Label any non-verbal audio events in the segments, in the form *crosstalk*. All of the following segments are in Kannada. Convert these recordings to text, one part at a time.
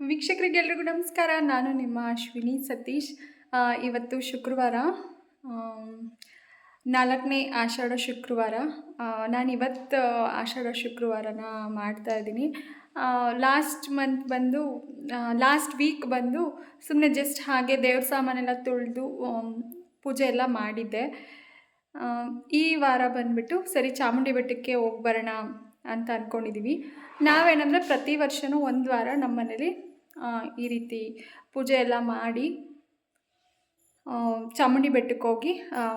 ವೀಕ್ಷಕರಿಗೆಲ್ರಿಗೂ ನಮಸ್ಕಾರ. ನಾನು ನಿಮ್ಮ ಅಶ್ವಿನಿ ಸತೀಶ್. ಇವತ್ತು ಶುಕ್ರವಾರ ನಾಲ್ಕನೇ ಆಷಾಢ ಶುಕ್ರವಾರ. ನಾನು ಇವತ್ತು ಆಷಾಢ ಶುಕ್ರವಾರನ ಮಾಡ್ತಾ ಇದ್ದೀನಿ. ಲಾಸ್ಟ್ ಮಂತ್ ಬಂದು ಲಾಸ್ಟ್ ವೀಕ್ ಬಂದು ಸುಮ್ಮನೆ ಜಸ್ಟ್ ಹಾಗೆ ದೇವ್ರ ಸಾಮಾನೆಲ್ಲ ತುಳಿದು ಪೂಜೆ ಎಲ್ಲ ಮಾಡಿದ್ದೆ. ಈ ವಾರ ಬಂದುಬಿಟ್ಟು ಸರಿ ಚಾಮುಂಡಿ ಬೆಟ್ಟಕ್ಕೆ ಹೋಗಿ ಬರೋಣ ಅಂತ ಅಂದ್ಕೊಂಡಿದ್ದೀವಿ ನಾವೇನಂದರೆ ಪ್ರತಿ ವರ್ಷವೂ ಒಂದು ವಾರ ನಮ್ಮ ಮನೇಲಿ ಈ ರೀತಿ ಪೂಜೆ ಎಲ್ಲ ಮಾಡಿ ಚಾಮುಂಡಿ ಬೆಟ್ಟಕ್ಕೆ ಹೋಗಿ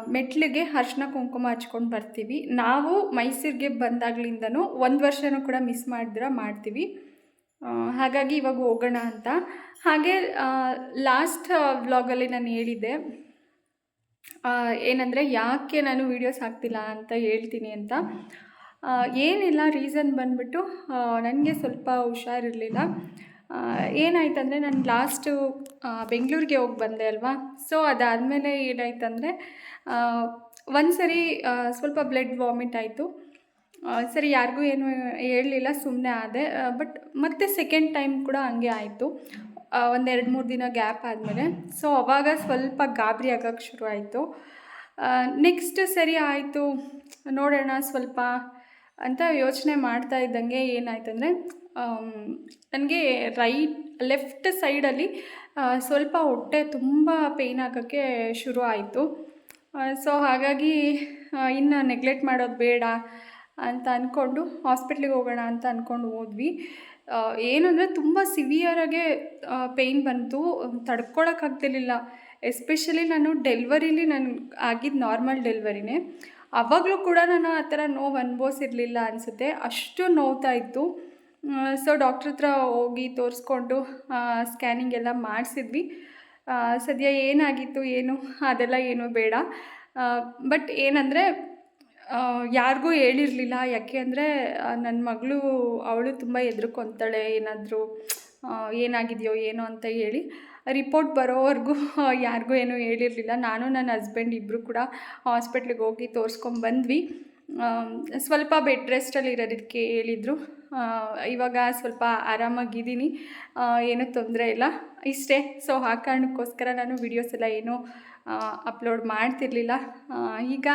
ಮೆಟ್ಲಿಗೆ ಅರ್ಶಿನ ಕುಂಕುಮ ಹಚ್ಕೊಂಡು ಬರ್ತೀವಿ. ನಾವು ಮೈಸೂರಿಗೆ ಬಂದಾಗ್ಲಿಂದನೂ ಒಂದು ವರ್ಷನೂ ಕೂಡ ಮಿಸ್ ಮಾಡಿದ್ರೆ, ಮಾಡ್ತೀವಿ. ಹಾಗಾಗಿ ಇವಾಗ ಹೋಗೋಣ ಅಂತ. ಹಾಗೆ ಲಾಸ್ಟ್ ವ್ಲಾಗಲ್ಲಿ ನಾನು ಹೇಳಿದ್ದೆ ಏನಂದರೆ ಯಾಕೆ ನಾನು ವೀಡಿಯೋಸ್ ಹಾಕ್ತಿಲ್ಲ ಅಂತ ಹೇಳ್ತೀನಿ ಅಂತ. ಏನಿಲ್ಲ ರೀಸನ್ ಬಂದ್ಬಿಟ್ಟು ನನಗೆ ಸ್ವಲ್ಪ ಹುಷಾರಿರಲಿಲ್ಲ. ಏನಾಯ್ತಂದರೆ ನಾನು ಲಾಸ್ಟು ಬೆಂಗಳೂರಿಗೆ ಹೋಗಿ ಬಂದೆ ಅಲ್ವಾ? ಸೊ ಅದಾದಮೇಲೆ ಏನಾಯ್ತಂದರೆ ಒಂದು ಸರಿ ಸ್ವಲ್ಪ ಬ್ಲಡ್ ವಾಮಿಟ್ ಆಯಿತು. ಸರಿ, ಯಾರಿಗೂ ಏನು ಹೇಳಲಿಲ್ಲ ಸುಮ್ಮನೆ ಆದೆ. ಬಟ್ ಮತ್ತೆ ಸೆಕೆಂಡ್ ಟೈಮ್ ಕೂಡ ಹಂಗೆ ಆಯಿತು. ಒಂದೆರಡು ಮೂರು ದಿನ ಗ್ಯಾಪ್ ಆದಮೇಲೆ. ಸೊ ಅವಾಗ ಸ್ವಲ್ಪ ಗಾಬರಿ ಆಗೋಕ್ಕೆ ಶುರು ಆಯಿತು. ನೆಕ್ಸ್ಟ್ ಸರಿ ಆಯಿತು. ನೋಡೋಣ, ಸ್ವಲ್ಪ ಅಂತ ಯೋಚನೆ ಮಾಡ್ತಾ ಇದ್ದಂಗೆ ಏನಾಯ್ತಂದರೆ ನನಗೆ ರೈಟ್, ಲೆಫ್ಟ್ ಸೈಡಲ್ಲಿ ಸ್ವಲ್ಪ ಹೊಟ್ಟೆ ತುಂಬ ಪೇಯ್ನ್ ಆಗೋಕ್ಕೆ ಶುರು ಆಯಿತು. ಸೊ ಹಾಗಾಗಿ ಇನ್ನು ನೆಗ್ಲೆಕ್ಟ್ ಮಾಡೋದು ಬೇಡ ಅಂತ ಅಂದ್ಕೊಂಡು ಹಾಸ್ಪಿಟ್ಲಿಗೆ ಹೋಗೋಣ ಅಂತ ಅಂದ್ಕೊಂಡು ಹೋದ್ವಿ. ಏನು ಅಂದರೆ ತುಂಬ ಸಿವಿಯರಾಗೆ ಪೇಯ್ನ್ ಬಂತು. ತಡ್ಕೊಳಕ್ಕಾಗ್ತಿರ್ಲಿಲ್ಲ ಎಸ್ಪೆಷಲಿ ನಾನು ಡೆಲ್ವರಿಲಿ ನಾನು ಆಗಿದ್ದು ನಾರ್ಮಲ್ ಡೆಲ್ವರಿನೇ. ಆವಾಗಲೂ ಕೂಡ ನಾನು ಆ ಥರ ನೋವು ಅನುಭವಿಸಿರಲಿಲ್ಲ ಅನಿಸುತ್ತೆ. ಅಷ್ಟು ನೋವ್ತಾ ಇತ್ತು. ಸೊ ಡಾಕ್ಟ್ರ್ ಹತ್ರ ಹೋಗಿ ತೋರಿಸ್ಕೊಂಡು ಸ್ಕ್ಯಾನಿಂಗ್ ಎಲ್ಲ ಮಾಡಿಸಿದ್ವಿ. ಸದ್ಯ ಏನಾಗಿತ್ತು, ಏನು, ಅದೆಲ್ಲ ಏನು ಬೇಡ. ಬಟ್ ಏನಂದರೆ ಯಾರಿಗೂ ಹೇಳಿರಲಿಲ್ಲ. ಯಾಕೆ ಅಂದರೆ ನನ್ನ ಮಗಳು, ಅವಳು ತುಂಬ ಹೆದ್ರುಕೊಂತಾಳೆ. ಏನಾದರೂ ಏನಾಗಿದೆಯೋ, ಏನೋ ಅಂತ ಹೇಳಿ. ರಿಪೋರ್ಟ್ ಬರೋವರೆಗೂ *laughs* ಯಾರಿಗೂ ಏನೂ ಹೇಳಿರಲಿಲ್ಲ. ನಾನು ನನ್ನ ಹಸ್ಬೆಂಡ್ ಇಬ್ಬರು ಕೂಡ ಹಾಸ್ಪಿಟ್ಲಿಗೆ ಹೋಗಿ ತೋರಿಸ್ಕೊಂಡು ಬಂದ್ವಿ. ಸ್ವಲ್ಪ ಬೆಡ್ ರೆಸ್ಟಲ್ಲಿ ಇರೋದಕ್ಕೆ ಹೇಳಿದರು. ಇವಾಗ ಸ್ವಲ್ಪ ಆರಾಮಾಗಿದ್ದೀನಿ. ಏನೂ ತೊಂದರೆ ಇಲ್ಲ. ಇಷ್ಟೇ. ಸೊ ಆ ಕಾರಣಕ್ಕೋಸ್ಕರ ನಾನು ವಿಡಿಯೋಸ್ ಎಲ್ಲ ಏನೂ ಅಪ್ಲೋಡ್ ಮಾಡ್ತಿರ್ಲಿಲ್ಲ. ಈಗ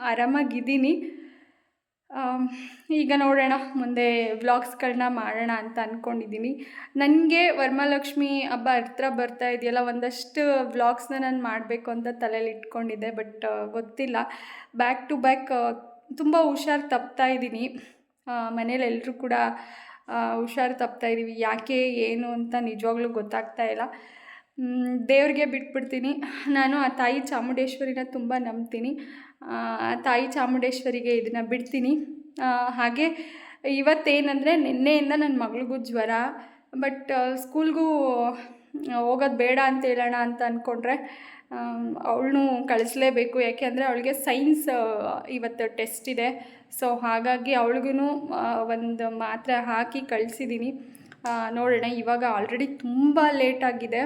ಆರಾಮಾಗಿದ್ದೀನಿ. ಈಗ ನೋಡೋಣ, ಮುಂದೆ ವ್ಲಾಗ್ಸ್ಗಳನ್ನ ಮಾಡೋಣ ಅಂತ ಅಂದ್ಕೊಂಡಿದ್ದೀನಿ ನನಗೆ ವರಮಹಾಲಕ್ಷ್ಮಿ ಹಬ್ಬ ಹತ್ರ ಬರ್ತಾ ಇದೆಯಲ್ಲ, ಒಂದಷ್ಟು ವ್ಲಾಗ್ಸ್ನ ನಾನು ಮಾಡಬೇಕು ಅಂತ ತಲೆಯಲ್ಲಿ ಇಟ್ಕೊಂಡಿದ್ದೆ, ಬಟ್ ಗೊತ್ತಿಲ್ಲ. ಬ್ಯಾಕ್ ಟು ಬ್ಯಾಕ್ ತುಂಬ ಹುಷಾರು ತಪ್ತಾ ಇದ್ದೀನಿ. ಮನೇಲಿ ಎಲ್ಲರೂ ಕೂಡ ಹುಷಾರು ತಪ್ತಾ ಇದ್ದೀವಿ ಯಾಕೆ, ಏನು ಅಂತ ನಿಜವಾಗ್ಲೂ ಗೊತ್ತಾಗ್ತಾ ಇಲ್ಲ. ದೇವ್ರಿಗೆ ಬಿಟ್ಬಿಡ್ತೀನಿ. ನಾನು ಆ ತಾಯಿ ಚಾಮುಂಡೇಶ್ವರಿನ ತುಂಬ ನಂಬ್ತೀನಿ. ತಾಯಿ ಚಾಮುಂಡೇಶ್ವರಿಗೆ ಇದನ್ನು ಬಿಡ್ತೀನಿ. ಹಾಗೆ ಇವತ್ತೇನೆಂದರೆ ನಿನ್ನೆಯಿಂದ ನನ್ನ ಮಗಳಿಗೂ ಜ್ವರ, ಬಟ್ ಸ್ಕೂಲ್ಗೂ ಹೋಗೋದು ಬೇಡ ಅಂತ ಹೇಳೋಣ ಅಂತ ಅಂದ್ಕೊಂಡ್ರೆ ಅವಳನ್ನು ಕಳಿಸ್ಲೇಬೇಕು. ಯಾಕೆ ಅಂದರೆ ಅವಳಿಗೆ ಸೈನ್ಸ್ ಇವತ್ತು ಟೆಸ್ಟ್ ಇದೆ. ಸೊ, ಹಾಗಾಗಿ ಅವಳಿಗೂ ಒಂದು ಮಾತ್ರೆ ಹಾಕಿ ಕಳಿಸಿದ್ದೀನಿ ನೋಡೋಣ, ಇವಾಗ ಆಲ್ರೆಡಿ ತುಂಬ ಲೇಟಾಗಿದೆ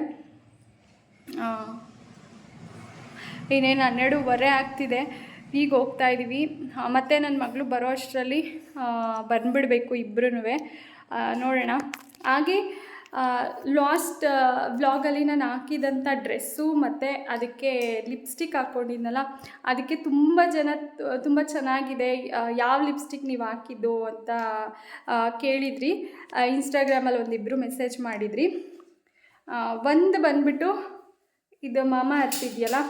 ಇನ್ನೇನು ಹನ್ನೆರಡೂವರೆ ಆಗ್ತಿದೆ. ಈಗ ಹೋಗ್ತಾ ಇದ್ದೀವಿ ಮತ್ತು ನನ್ನ ಮಗಳು ಬರೋ ಅಷ್ಟರಲ್ಲಿ ಬಂದುಬಿಡಬೇಕು ಇಬ್ಬರೂ ನೋಡೋಣ. ಹಾಗೆ ಲಾಸ್ಟ್ ವ್ಲಾಗಲ್ಲಿ ನಾನು ಹಾಕಿದಂಥ ಡ್ರೆಸ್ಸು ಮತ್ತು ಅದಕ್ಕೆ ಲಿಪ್ಸ್ಟಿಕ್ ಹಾಕ್ಕೊಂಡಿದ್ನಲ್ಲ ಅದಕ್ಕೆ ತುಂಬ ಜನ, ತುಂಬ ಚೆನ್ನಾಗಿದೆ. ಯಾವ ಲಿಪ್ಸ್ಟಿಕ್ ನೀವು ಹಾಕಿದ್ದು ಅಂತ ಕೇಳಿದ್ರಿ. ಇನ್ಸ್ಟಾಗ್ರಾಮಲ್ಲಿ ಒಂದಿಬ್ಬರು ಮೆಸೇಜ್ ಮಾಡಿದ್ರಿ. ಒಂದು ಬಂದುಬಿಟ್ಟು, ಇದು ಮಾಮ ಹತ್ತಿದೆಯಲ್ಲ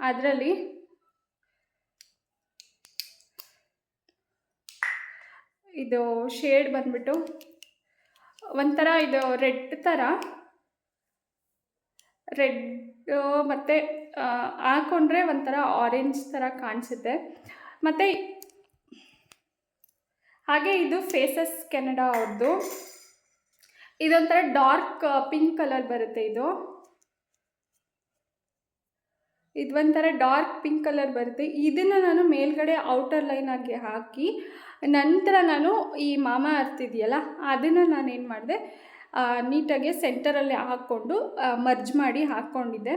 ಅದರಲ್ಲಿ ಇದು ಶೇಡ್ ಬಂದ್ಬಿಟ್ಟು ಒಂಥರ ಇದು ರೆಡ್ ಥರ ರೆಡ್ ಮತ್ತು ಹಾಕೊಂಡ್ರೆ ಒಂಥರ ಆರೆಂಜ್ ಥರ ಕಾಣಿಸುತ್ತೆ. ಮತ್ತು ಹಾಗೆ ಇದು ಫೇಸಸ್ ಕೆನಡಾ ಅವ್ರದ್ದು ಇದೊಂಥರ ಡಾರ್ಕ್ ಪಿಂಕ್ ಕಲರ್ ಬರುತ್ತೆ ಇದು. ಇದು ಒಂಥರ ಡಾರ್ಕ್ ಪಿಂಕ್ ಕಲರ್ ಬರುತ್ತೆ. ಇದನ್ನು ನಾನು ಮೇಲ್ಗಡೆ ಔಟರ್ ಲೈನ್ ಆಗಿ ಹಾಕಿ, ನಂತರ ನಾನು ಈ ಮಾಮ ಅರ್ತಿದೆಯಲ್ಲ ಅದನ್ನು ನಾನು ಏನು ಮಾಡಿದೆ ನೀಟಾಗಿ ಸೆಂಟರಲ್ಲಿ ಹಾಕ್ಕೊಂಡು ಮರ್ಜ್ ಮಾಡಿ ಹಾಕ್ಕೊಂಡಿದ್ದೆ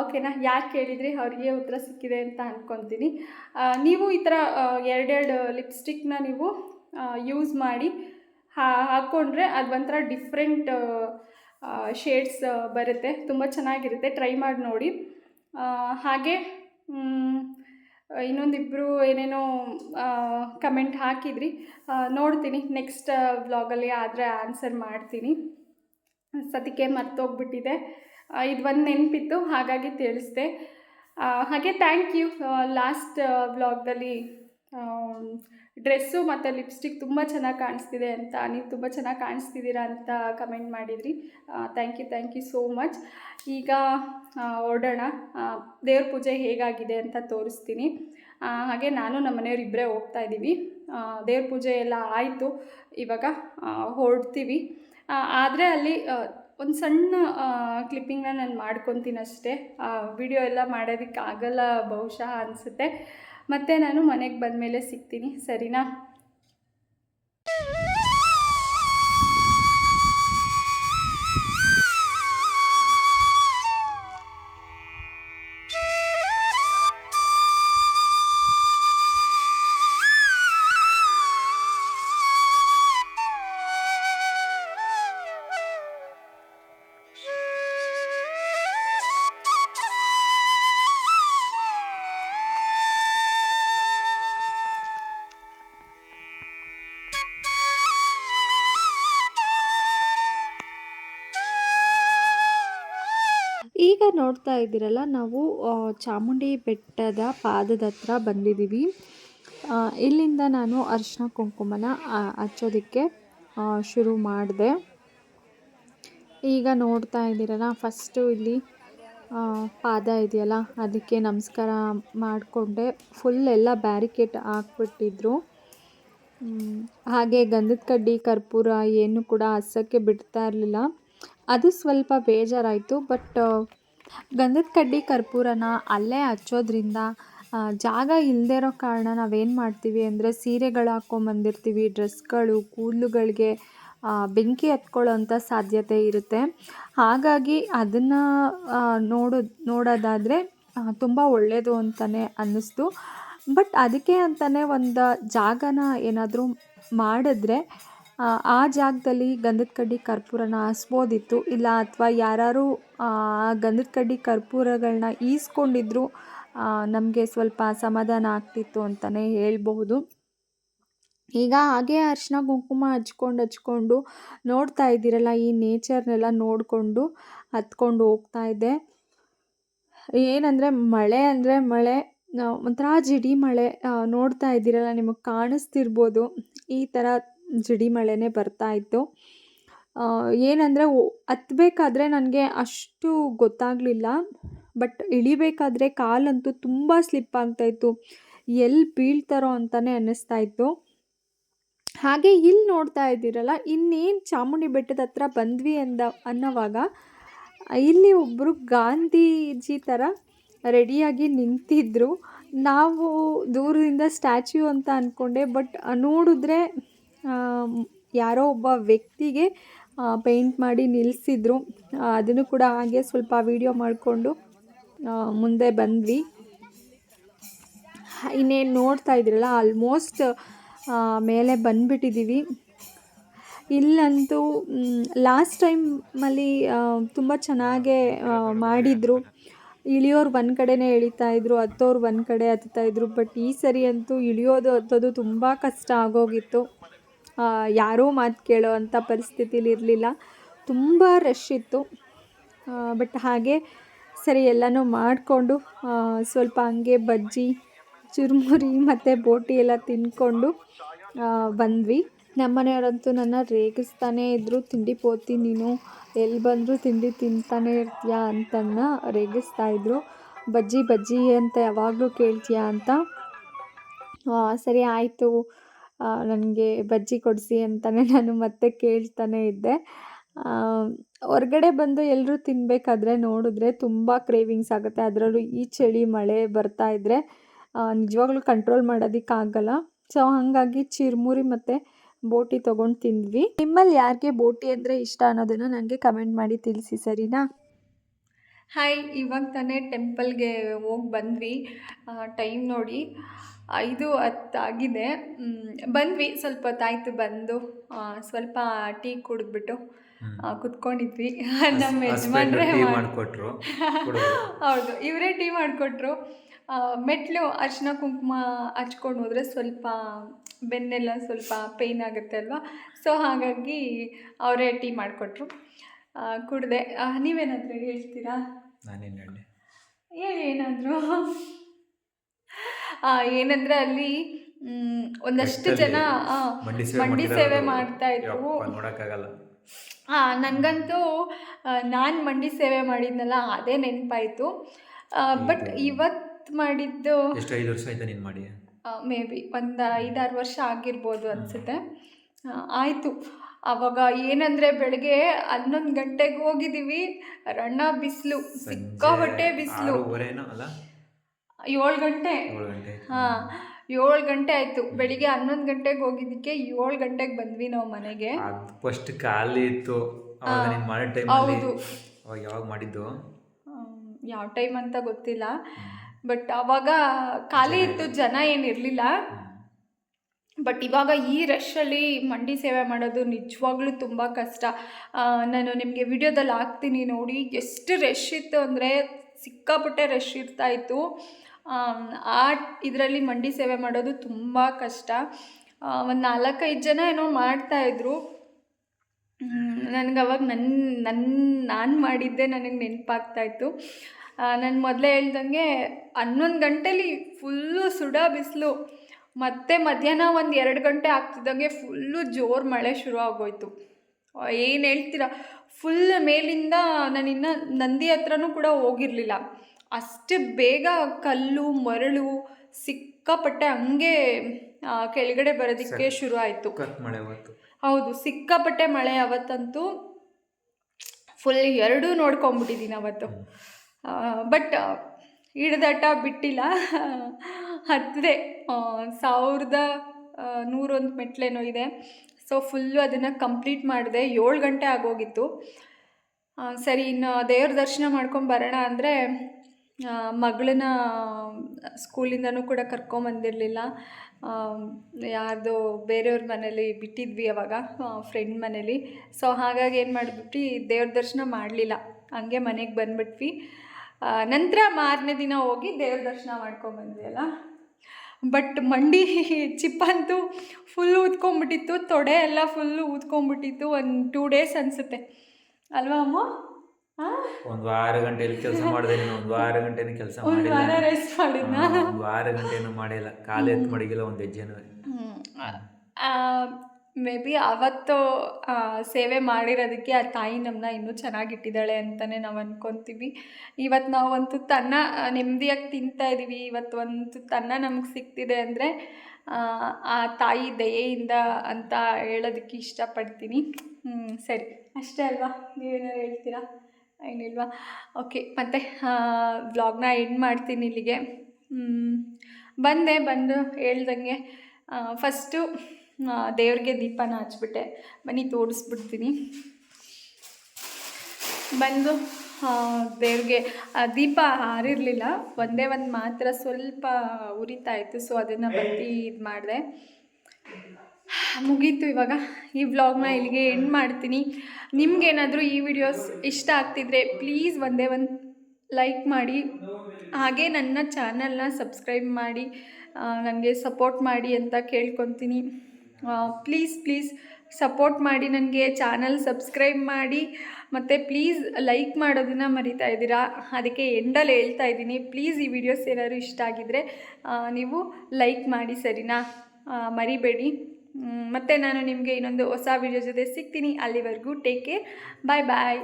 ಓಕೆನಾ? ಯಾಕೆ ಕೇಳಿದರೆ ಅವ್ರಿಗೆ ಉತ್ತರ ಸಿಕ್ಕಿದೆ ಅಂತ ಅಂದ್ಕೊತೀನಿ ನೀವು ಈ ಥರ ಎರಡೆರಡು ಲಿಪ್ಸ್ಟಿಕ್ನ ನೀವು ಯೂಸ್ ಮಾಡಿ ಹಾ ಹಾಕ್ಕೊಂಡ್ರೆ ಅದು ಒಂಥರ ಡಿಫ್ರೆಂಟ್ ಶೇಡ್ಸ್ ಬರುತ್ತೆ. ತುಂಬ ಚೆನ್ನಾಗಿರುತ್ತೆ. ಟ್ರೈ ಮಾಡಿ ನೋಡಿ. ಹಾಗೆ ಇನ್ನೊಂದಿಬ್ಬರು ಏನೇನೋ ಕಮೆಂಟ್ ಹಾಕಿದ್ರಿ. ನೋಡ್ತೀನಿ. ನೆಕ್ಸ್ಟ್ ವ್ಲಾಗಲ್ಲಿ ಆದರೆ ಆನ್ಸರ್ ಮಾಡ್ತೀನಿ. ಸದ್ಯಕ್ಕೆ ಮರ್ತೋಗ್ಬಿಟ್ಟಿದೆ. ಇದು ಒಂದು ನೆನಪಿತ್ತು, ಹಾಗಾಗಿ ತಿಳಿಸ್ದೆ. ಹಾಗೆ ಥ್ಯಾಂಕ್ ಯು ಲಾಸ್ಟ್ ವ್ಲಾಗ್ದಲ್ಲಿ ಡ್ರೆಸ್ಸು ಮತ್ತು ಲಿಪ್ಸ್ಟಿಕ್ ತುಂಬ ಚೆನ್ನಾಗಿ ಕಾಣಿಸ್ತಿದೆ ಅಂತ, ನೀವು ತುಂಬ ಚೆನ್ನಾಗಿ ಕಾಣಿಸ್ತಿದ್ದೀರಾ ಅಂತ ಕಮೆಂಟ್ ಮಾಡಿದ್ರಿ. Thank you thank you so much ಈಗ ಓಡೋಣ. ದೇವ್ರ ಪೂಜೆ ಹೇಗಾಗಿದೆ ಅಂತ ತೋರಿಸ್ತೀನಿ. ಹಾಗೆ ನಾನು ನಮ್ಮ ಮನೆಯವ್ರು ಇಬ್ಬರೇ ಹೋಗ್ತಾ ಇದ್ದೀವಿ. ದೇವ್ರ ಪೂಜೆ ಎಲ್ಲ ಆಯಿತು. ಇವಾಗ ಹೊರಡ್ತೀವಿ. ಆದರೆ ಅಲ್ಲಿ ಒಂದು ಸಣ್ಣ ಕ್ಲಿಪ್ಪಿಂಗ್ನ ನಾನು ಮಾಡ್ಕೊತೀನಿ ಅಷ್ಟೇ. ವಿಡಿಯೋ ಎಲ್ಲ ಮಾಡೋದಕ್ಕೆ ಆಗಲ್ಲ ಬಹುಶಃ ಅನಿಸುತ್ತೆ. ಮತ್ತು ನಾನು ಮನೆಗೆ ಬಂದಮೇಲೆ ಸಿಗ್ತೀನಿ ಸರಿನಾ? ಈಗ ನೋಡ್ತಾ ಇದ್ದೀರಲ್ಲ, ನಾವು ಚಾಮುಂಡಿ ಬೆಟ್ಟದ ಪಾದದ ಹತ್ರ ಬಂದಿದ್ದೀವಿ. ಇಲ್ಲಿಂದ ನಾನು ಅರಿಶಿನ ಕುಂಕುಮನ ಹಚ್ಚೋದಕ್ಕೆ ಶುರು ಮಾಡಿದೆ. ಈಗ ನೋಡ್ತಾ ಇದ್ದೀರಲ್ಲ ಫಸ್ಟು ಇಲ್ಲಿ ಪಾದ ಇದೆಯಲ್ಲ, ಅದಕ್ಕೆ ನಮಸ್ಕಾರ ಮಾಡಿಕೊಂಡೆ. ಫುಲ್ ಎಲ್ಲ ಬ್ಯಾರಿಕೇಟ್ ಹಾಕ್ಬಿಟ್ಟಿದ್ರು. ಹಾಗೆ ಗಂಧದ ಕಡ್ಡಿ, ಕರ್ಪೂರ ಏನು ಕೂಡ ಹಸಕ್ಕೆ ಬಿಡ್ತಾ ಇರಲಿಲ್ಲ. ಅದು ಸ್ವಲ್ಪ ಬೇಜಾರಾಯಿತು ಬಟ್ ಗಂಧದ ಕಡ್ಡಿ ಕರ್ಪೂರನ ಅಲ್ಲೇ ಹಚ್ಚೋದ್ರಿಂದ ಜಾಗ ಇಲ್ಲದೇ ಇರೋ ಕಾರಣ ನಾವೇನು ಮಾಡ್ತೀವಿ ಅಂದರೆ ಸೀರೆಗಳು ಹಾಕ್ಕೊಂಬಂದಿರ್ತೀವಿ ಡ್ರೆಸ್ಗಳು, ಕೂದಲುಗಳಿಗೆ ಬೆಂಕಿ ಹತ್ಕೊಳ್ಳೋಂಥ ಸಾಧ್ಯತೆ ಇರುತ್ತೆ. ಹಾಗಾಗಿ ಅದನ್ನು ನೋಡೋ, ನೋಡೋದಾದರೆ ತುಂಬ ಒಳ್ಳೆಯದು ಅಂತಲೇ ಅನ್ನಿಸ್ತು. ಬಟ್ ಅದಕ್ಕೆ ಅಂತಲೇ ಒಂದು ಜಾಗನ ಏನಾದರೂ ಮಾಡಿದ್ರೆ ಆ, ಜಾಗದಲ್ಲಿ ಗಂಧದ ಕಡ್ಡಿ ಕರ್ಪೂರನ ಹಸ್ಬೋದಿತ್ತು. ಇಲ್ಲ ಅಥವಾ ಯಾರು ಗಂಧದ ಕಡ್ಡಿ ಕರ್ಪೂರಗಳನ್ನ ಈಸ್ಕೊಂಡಿದ್ರು ನಮಗೆ ಸ್ವಲ್ಪ ಸಮಾಧಾನ ಆಗ್ತಿತ್ತು ಅಂತಲೇ ಹೇಳ್ಬಹುದು. ಈಗ ಹಾಗೆ ಅರಿಶಿನ ಕುಂಕುಮ ಹಚ್ಕೊಂಡು ಹಚ್ಕೊಂಡು ನೋಡ್ತಾ ಇದ್ದೀರಲ್ಲ ಈ ನೇಚರ್ನೆಲ್ಲ ನೋಡಿಕೊಂಡು ಹತ್ಕೊಂಡು ಹೋಗ್ತಾ ಇದ್ದೆ ಏನಂದರೆ ಮಳೆ ಅಂದರೆ ಮಳೆ ಒಂಥರ ಜಿಡಿ ಮಳೆ ನೋಡ್ತಾ ಇದ್ದೀರಲ್ಲ ನಿಮಗೆ ಕಾಣಿಸ್ತಿರ್ಬೋದು. ಈ ಥರ ಜಿಡಿ ಮಳೆನೇ ಬರ್ತಾ ಇತ್ತು. ಏನಂದರೆ ಹತ್ಬೇಕಾದ್ರೆ ನನಗೆ ಅಷ್ಟು ಗೊತ್ತಾಗಲಿಲ್ಲ. ಬಟ್ ಇಳಿಬೇಕಾದ್ರೆ ಕಾಲಂತೂ ತುಂಬ ಸ್ಲಿಪ್ ಆಗ್ತಾಯಿತ್ತು ಎಲ್ಲಿ ಬೀಳ್ತಾರೋ ಅಂತಲೇ ಅನ್ನಿಸ್ತಾ ಇತ್ತು. ಹಾಗೆ ಇಲ್ಲಿ ನೋಡ್ತಾ ಇದ್ದೀರಲ್ಲ, ಇನ್ನೇನು ಚಾಮುಂಡಿ ಬೆಟ್ಟದ ಹತ್ರ ಬಂದ್ವಿ ಅಂದ, ಅನ್ನೋವಾಗ, ಇಲ್ಲಿ ಒಬ್ಬರು ಗಾಂಧೀಜಿ ಥರ ರೆಡಿಯಾಗಿ ನಿಂತಿದ್ದರು ನಾವು ದೂರದಿಂದ ಸ್ಟ್ಯಾಚ್ಯೂ ಅಂತ ಅಂದ್ಕೊಂಡೆ ಬಟ್ ನೋಡಿದ್ರೆ ಯಾರೋ ಒಬ್ಬ ವ್ಯಕ್ತಿಗೆ ಪೇಂಟ್ ಮಾಡಿ ನಿಲ್ಲಿಸಿದ್ರು ಅದನ್ನು ಕೂಡ ಹಾಗೆ ಸ್ವಲ್ಪ ವೀಡಿಯೋ ಮಾಡಿಕೊಂಡು ಮುಂದೆ ಬಂದ್ವಿ. ಇನ್ನೇನು ನೋಡ್ತಾ ಇದ್ರಲ್ಲ ಆಲ್ಮೋಸ್ಟ್ ಮೇಲೆ ಬಂದುಬಿಟ್ಟಿದ್ದೀವಿ ಇಲ್ಲಂತೂ ಲಾಸ್ಟ್ ಟೈಮಲ್ಲಿ ತುಂಬ ಚೆನ್ನಾಗೇ ಮಾಡಿದರು. ಇಳಿಯೋರು ಒಂದು ಕಡೆನೇ ಎಳಿತಾ ಇದ್ರು, ಹತ್ತೋರು ಒಂದು ಕಡೆ ಹತ್ತುತ್ತಾ ಇದ್ರು ಬಟ್ ಈ ಸರಿ ಅಂತೂ ಇಳಿಯೋದು, ಹತ್ತೋದು ತುಂಬ ಕಷ್ಟ ಆಗೋಗಿತ್ತು. ಯಾರೂ ಮಾತು ಕೇಳೋ ಅಂಥ ಪರಿಸ್ಥಿತಿಲಿ ಇರಲಿಲ್ಲ. ತುಂಬ ರಶ್ ಇತ್ತು. ಬಟ್ ಹಾಗೆ ಸರಿ, ಎಲ್ಲನೂ ಮಾಡಿಕೊಂಡು ಸ್ವಲ್ಪ ಹಂಗೆ ಬಜ್ಜಿ, ಚುರುಮುರಿ ಮತ್ತು ಬೋಟಿ ಎಲ್ಲ ತಿಂದ್ಕೊಂಡು ಬಂದ್ವಿ. ಬಂದ್ವಿ ನಮ್ಮನೆಯವರಂತೂ ನನ್ನ ರೇಗಿಸ್ತಾನೇ ಇದ್ದರು ತಿಂಡಿ ಪೋತಿ ನೀನು ಎಲ್ಲಿ ಬಂದರೂ ತಿಂಡಿ ತಿಂತಾನೆ ಇರ್ತೀಯ? ಅಂತನ್ನ ರೇಗಿಸ್ತಾ ಇದ್ದರು ಬಜ್ಜಿ ಬಜ್ಜಿ ಅಂತ ಯಾವಾಗಲೂ ಕೇಳ್ತೀಯಾ? ಅಂತ. ಸರಿ, ಆಯಿತು. ನನಗೆ ಬಜ್ಜಿ ಕೊಡಿಸಿ ಅಂತಲೇ *laughs* ನಾನು ಮತ್ತೆ ಕೇಳ್ತಾನೆ ಇದ್ದೆ. ಹೊರ್ಗಡೆ ಬಂದು ಎಲ್ಲರೂ ತಿನ್ನಬೇಕಾದ್ರೆ ನೋಡಿದ್ರೆ ತುಂಬ ಕ್ರೇವಿಂಗ್ಸ್ ಆಗುತ್ತೆ. ಅದರಲ್ಲೂ ಈ ಚಳಿ ಮಳೆ ಬರ್ತಾ ಇದ್ದರೆ ನಿಜವಾಗ್ಲೂ ಕಂಟ್ರೋಲ್ ಮಾಡೋದಕ್ಕಾಗಲ್ಲ ಸೊ ಹಾಗಾಗಿ ಚಿರ್ಮುರಿ ಮತ್ತು ಬೋಟಿ ತೊಗೊಂಡು ತಿಂದ್ವಿ. ನಿಮ್ಮಲ್ಲಿ ಯಾರಿಗೆ ಬೋಟಿ ಅಂದರೆ ಇಷ್ಟ ಅನ್ನೋದನ್ನು ನನಗೆ ಕಮೆಂಟ್ ಮಾಡಿ ತಿಳಿಸಿ, ಸರಿನಾ? ಹಾಯ್ ಇವಾಗ ತಾನೇ ಟೆಂಪಲ್ಗೆ ಹೋಗಿ ಬಂದ್ವಿ. ಟೈಮ್ ನೋಡಿ ಐದು ಹತ್ತಾಗಿದೆ ಬಂದ್ವಿ. ಸ್ವಲ್ಪ ಹೊತ್ತಾಯ್ತು ಬಂದು. ಸ್ವಲ್ಪ ಟೀ ಕುಡಿದ್ಬಿಟ್ಟು ಕುತ್ಕೊಂಡಿದ್ವಿ. *laughs* ನಮ್ಮ ಯಜಮಾನರೇ ಯಜಮಾನ್ರೆ ಮಾಡಿಕೊಟ್ರು. *laughs* ಹೌದು ಇವರೇ ಟೀ ಮಾಡಿಕೊಟ್ರು. ಮೆಟ್ಲು ಅರ್ಶಿನ ಕುಂಕುಮ ಹಚ್ಕೊಂಡು ಹೋದರೆ ಸ್ವಲ್ಪ ಬೆನ್ನೆಲ್ಲ ಸ್ವಲ್ಪ ಪೇಯ್ನ್ ಆಗುತ್ತೆ ಅಲ್ವಾ? ಸೊ ಹಾಗಾಗಿ ಅವರೇ ಟೀ ಮಾಡಿಕೊಟ್ರು. ಕುಡಿದೆ. ನೀವೇನಾದರೂ ಹೇಳ್ತೀರಾ? ನಾನೇನು ಹೇಳಿ? ಹೇಳಿ ಏನಾದರೂ. ಏನಂದ್ರೆ ಅಲ್ಲಿ ಒಂದಷ್ಟು ಜನ ಮಂಡಿ ಸೇವೆ ಮಾಡ್ತಾ ಇದ್ರು ಹಾಂ ನನಗಂತೂ ನಾನು ಮಂಡಿ ಸೇವೆ ಮಾಡಿದ್ನಲ್ಲ ಅದೇ ನೆನಪಾಯಿತು. ಬಟ್ ಇವತ್ತು ಮಾಡಿದ್ದು ಎಷ್ಟು ಐದು ವರ್ಷ ಆಯ್ತಾ ನೀನು ಮಾಡಿ ಮೇ ಬಿ ಒಂದು ಐದಾರು ವರ್ಷ ಆಗಿರ್ಬೋದು ಅನಿಸುತ್ತೆ. ಆಯಿತು. ಅವಾಗ ಏನಂದರೆ ಬೆಳಗ್ಗೆ ಹನ್ನೊಂದು ಗಂಟೆಗೆ ಹೋಗಿದ್ದೀವಿ ರಣ್ಣ ಬಿಸಿಲು ಸಿಕ್ಕಾಬಟ್ಟೆ ಬಿಸಿಲು. ಏಳು ಗಂಟೆ. ಹಾ ಏಳು ಗಂಟೆ ಆಯಿತು. ಬೆಳಿಗ್ಗೆ ಹನ್ನೊಂದು ಗಂಟೆಗೆ ಹೋಗಿದ್ದಕ್ಕೆ ಏಳು ಗಂಟೆಗೆ ಬಂದ್ವಿ ನಾವು ಮನೆಗೆ. ಫಸ್ಟ್ ಖಾಲಿ ಇತ್ತು. ಹೌದು. ಯಾವಾಗ ಮಾಡಿದ್ದು? ಯಾವ ಟೈಮ್ ಅಂತ ಗೊತ್ತಿಲ್ಲ. ಬಟ್ ಅವಾಗ ಖಾಲಿ ಇತ್ತು ಜನ ಏನಿರಲಿಲ್ಲ. ಬಟ್ ಇವಾಗ ಈ ರಶ್ಶಲ್ಲಿ ಮಂಡಿ ಸೇವೆ ಮಾಡೋದು ನಿಜವಾಗ್ಲೂ ತುಂಬ ಕಷ್ಟ. ನಾನು ನಿಮಗೆ ವಿಡಿಯೋದಲ್ಲಿ ಹಾಕ್ತೀನಿ ನೋಡಿ, ಎಷ್ಟು ರಶ್ ಇತ್ತು ಅಂದರೆ ಸಿಕ್ಕಾಪಟ್ಟೆ ರಶ್ ಇರ್ತಾ ಇತ್ತು. ಆ ಇದರಲ್ಲಿ ಮಂಡಿ ಸೇವೆ ಮಾಡೋದು ತುಂಬ ಕಷ್ಟ. ಒಂದು ನಾಲ್ಕೈದು ಜನ ಏನೋ ಮಾಡ್ತಾಯಿದ್ರು ನನಗೆ ಅವಾಗ ನನ್ನ ನನ್ನ ನಾನು ಮಾಡಿದ್ದೆ ನನಗೆ ನೆನಪಾಗ್ತಾಯಿತ್ತು ನಾನು ಮೊದಲೇ ಹೇಳ್ದಂಗೆ ಹನ್ನೊಂದು ಗಂಟೆಲಿ ಫುಲ್ಲು ಸುಡಾ ಬಿಸಿಲು. ಮತ್ತೆ ಮಧ್ಯಾಹ್ನ ಒಂದು ಎರಡು ಗಂಟೆ ಆಗ್ತಿದ್ದಂಗೆ ಫುಲ್ಲು ಜೋರು ಮಳೆ ಶುರು ಆಗೋಯ್ತು. ಏನು ಹೇಳ್ತೀರಾ? ಫುಲ್ ಮೇಲಿಂದ ನಾನಿನ್ನು ನಂದಿ ಹತ್ರನೂ ಕೂಡ ಹೋಗಿರಲಿಲ್ಲ. ಅಷ್ಟು ಬೇಗ ಕಲ್ಲು ಮರಳು ಸಿಕ್ಕಾಪಟ್ಟೆ ಹಂಗೆ ಕೆಳಗಡೆ ಬರೋದಕ್ಕೆ ಶುರು ಆಯಿತು. ಹೌದು ಸಿಕ್ಕಾಪಟ್ಟೆ ಮಳೆ ಅವತ್ತಂತೂ ಫುಲ್ ಎರಡೂ ನೋಡ್ಕೊಂಬಿಟ್ಟಿದ್ದೀನಿ ಅವತ್ತು. ಬಟ್ ಹಿಡ್ದಾಟ ಬಿಟ್ಟಿಲ್ಲ. ಹತ್ತಿದೆ ಸಾವಿರದ ನೂರೊಂದು ಮೆಟ್ಲೇನೋ ಇದೆ. ಸೊ ಫುಲ್ಲು ಅದನ್ನು ಕಂಪ್ಲೀಟ್ ಮಾಡಿದೆ ಏಳು ಗಂಟೆ ಆಗೋಗಿತ್ತು. ಸರಿ, ಇನ್ನು ದೇವ್ರ ದರ್ಶನ ಮಾಡ್ಕೊಂಡು ಬರೋಣ ಅಂದರೆ ಮಗಳನ್ನ ಸ್ಕೂಲಿಂದನೂ ಕೂಡ ಕರ್ಕೊಂಬಂದಿರಲಿಲ್ಲ ಯಾರ್ದೋ ಬೇರೆಯವ್ರ ಮನೇಲಿ ಬಿಟ್ಟಿದ್ವಿ ಅವಾಗ ಫ್ರೆಂಡ್ ಮನೇಲಿ. ಸೊ ಹಾಗಾಗಿ ಏನು ಮಾಡಿಬಿಟ್ಟು ದೇವ್ರ ದರ್ಶನ ಮಾಡಲಿಲ್ಲ. ಹಂಗೆ ಮನೆಗೆ ಬಂದ್ಬಿಟ್ವಿ. ನಂತರ ಮಾರನೇ ದಿನ ಹೋಗಿ ದೇವ್ರ ದರ್ಶನ ಮಾಡ್ಕೊಂಬಂದ್ವಿ ಅಲ್ಲ? ಬಟ್ ಮಂಡಿ ಚಿಪ್ಪಂತೂ ಫುಲ್ ಊದ್ಕೊಂಬಿಟ್ಟಿತ್ತು ತೊಡೆ ಎಲ್ಲ ಫುಲ್ಲು ಊದ್ಕೊಂಬಿಟ್ಟಿತ್ತು ಒಂದು ಟೂ ಡೇಸ್ ಅನಿಸುತ್ತೆ. ಅಲ್ವಾ ಅಮ್ಮ? ಹಾಂ ಒಂದು ವಾರ ಗಂಟೆಯಲ್ಲಿ ಕೆಲಸ ಮಾಡಿದೆ ಒಂದು ವಾರ ಗಂಟೆನೂ ಕೆಲಸ ಒಂದು ಮಾಡಿಲ್ಲ. ವಾರ ರೆಸ್ಟ್ ಮಾಡಿದ್ನಾ? ಒಂದು ವಾರ ಗಂಟೆನೂ ಮಾಡಿಲ್ಲ. ಕಾಲು ಎತ್ತು ಮಡಗಿಲ್ಲ ಒಂದು ಹೆಜ್ಜೆನೂ. ಮೇ ಬಿ ಅವತ್ತು ಸೇವೆ ಮಾಡಿರೋದಕ್ಕೆ ಆ ತಾಯಿ ನಮ್ಮನ್ನ ಇನ್ನೂ ಚೆನ್ನಾಗಿಟ್ಟಿದ್ದಾಳೆ ಅಂತಲೇ ನಾವು ಅಂದ್ಕೊತೀವಿ ಇವತ್ತು ನಾವು ಒಂದು ತುತ್ತು ಅನ್ನ ನೆಮ್ಮದಿಯಾಗಿ ತಿಂತಾ ಇದ್ದೀವಿ ಇವತ್ತು ಒಂದು ತನ್ನ ನಮಗೆ ಸಿಗ್ತಿದೆ ಅಂದರೆ, ಆ ತಾಯಿ ದಯೆಯಿಂದ ಅಂತ ಹೇಳೋದಕ್ಕೆ ಇಷ್ಟಪಡ್ತೀನಿ. ಸರಿ. ಅಷ್ಟೇ ಅಲ್ವಾ? ನೀವೇನಾರು ಹೇಳ್ತೀರಾ? ಏನಿಲ್ವಾ? ಓಕೆ ಮತ್ತು ವ್ಲಾಗ್ನ ಎಂಡ್ ಮಾಡ್ತೀನಿ ಇಲ್ಲಿಗೆ. ಬಂದೆ, ಬಂದು ಹೇಳ್ದಂಗೆ. ಫಸ್ಟು ದೇವ್ರಿಗೆ ದೀಪನ ಹಚ್ಬಿಟ್ಟೆ. ಬನ್ನಿ ತೋರಿಸ್ಬಿಡ್ತೀನಿ ಬಂದು ದೇವ್ರಿಗೆ ದೀಪ ಹಾರಿರಲಿಲ್ಲ. ಒಂದೇ ಒಂದು ಮಾತ್ರ ಸ್ವಲ್ಪ ಉರಿತಾ ಇತ್ತು ಸೊ ಅದನ್ನು ಬತ್ತಿ ಇದು ಮಾಡಿದೆ. ಮುಗೀತು ಇವಾಗ. ಈ ವ್ಲಾಗ್ನ ಇಲ್ಲಿಗೆ ಎಂಡ್ ಮಾಡ್ತೀನಿ. ನಿಮ್ಗೇನಾದರೂ ಈ ವಿಡಿಯೋಸ್ ಇಷ್ಟ ಆಗ್ತಿದ್ರೆ ಪ್ಲೀಸ್ ಒಂದೇ ಒಂದು ಲೈಕ್ ಮಾಡಿ. ಹಾಗೆ ನನ್ನ ಚಾನಲ್ನ ಸಬ್ಸ್ಕ್ರೈಬ್ ಮಾಡಿ. ನನಗೆ ಸಪೋರ್ಟ್ ಮಾಡಿ ಅಂತ ಕೇಳ್ಕೊತೀನಿ. ಪ್ಲೀಸ್ ಪ್ಲೀಸ್ ಸಪೋರ್ಟ್ ಮಾಡಿ, ನನಗೆ ಚಾನಲ್ ಸಬ್ಸ್ಕ್ರೈಬ್ ಮಾಡಿ. ಮತ್ತು ಪ್ಲೀಸ್ ಲೈಕ್ ಮಾಡೋದನ್ನು ಮರಿತಾ ಇದ್ದೀರಾ? ಅದಕ್ಕೆ ಎಂಡಲ್ಲಿ ಹೇಳ್ತಾ ಇದ್ದೀನಿ. ಪ್ಲೀಸ್ ಈ ವಿಡಿಯೋಸ್ ಏನಾದ್ರು ಇಷ್ಟ ಆಗಿದ್ದರೆ ನೀವು ಲೈಕ್ ಮಾಡಿ, ಸರಿನಾ? ಮರಿಬೇಡಿ. ಮತ್ತು ನಾನು ನಿಮಗೆ ಇನ್ನೊಂದು ಹೊಸ ವಿಡಿಯೋ ಜೊತೆ ಸಿಗ್ತೀನಿ. ಅಲ್ಲಿವರೆಗೂ ಟೇಕ್ ಕೇರ್ ಬಾಯ್ ಬಾಯ್